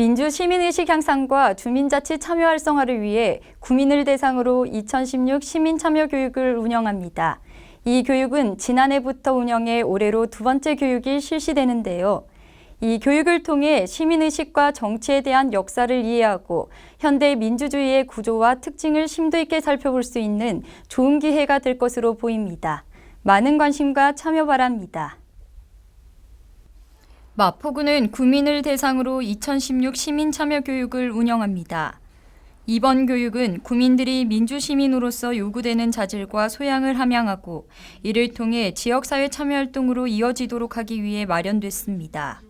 민주 시민의식 향상과 주민자치 참여 활성화를 위해 구민을 대상으로 2016 시민 참여 교육을 운영합니다. 이 교육은 지난해부터 운영해 올해로 두 번째 교육이 실시되는데요. 이 교육을 통해 시민의식과 정치에 대한 역사를 이해하고 현대 민주주의의 구조와 특징을 심도 있게 살펴볼 수 있는 좋은 기회가 될 것으로 보입니다. 많은 관심과 참여 바랍니다. 마포구는 구민을 대상으로 2016 시민 참여 교육을 운영합니다. 이번 교육은 구민들이 민주시민으로서 요구되는 자질과 소양을 함양하고 이를 통해 지역사회 참여 활동으로 이어지도록 하기 위해 마련됐습니다.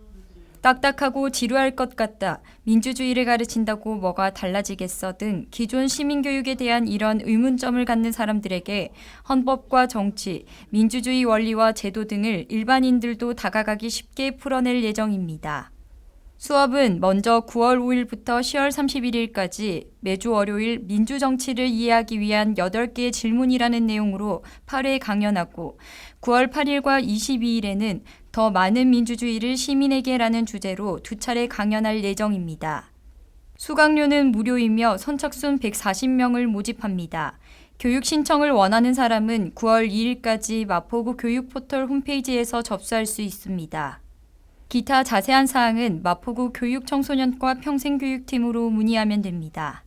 딱딱하고 지루할 것 같다. 민주주의를 가르친다고 뭐가 달라지겠어 등 기존 시민교육에 대한 이런 의문점을 갖는 사람들에게 헌법과 정치, 민주주의 원리와 제도 등을 일반인들도 다가가기 쉽게 풀어낼 예정입니다. 수업은 먼저 9월 5일부터 10월 31일까지 매주 월요일 민주정치를 이해하기 위한 8개의 질문이라는 내용으로 8회 강연하고 9월 8일과 22일에는 더 많은 민주주의를 시민에게라는 주제로 두 차례 강연할 예정입니다. 수강료는 무료이며 선착순 140명을 모집합니다. 교육 신청을 원하는 사람은 9월 2일까지 마포구 교육포털 홈페이지에서 접수할 수 있습니다. 기타 자세한 사항은 마포구 교육청소년과 평생교육팀으로 문의하면 됩니다.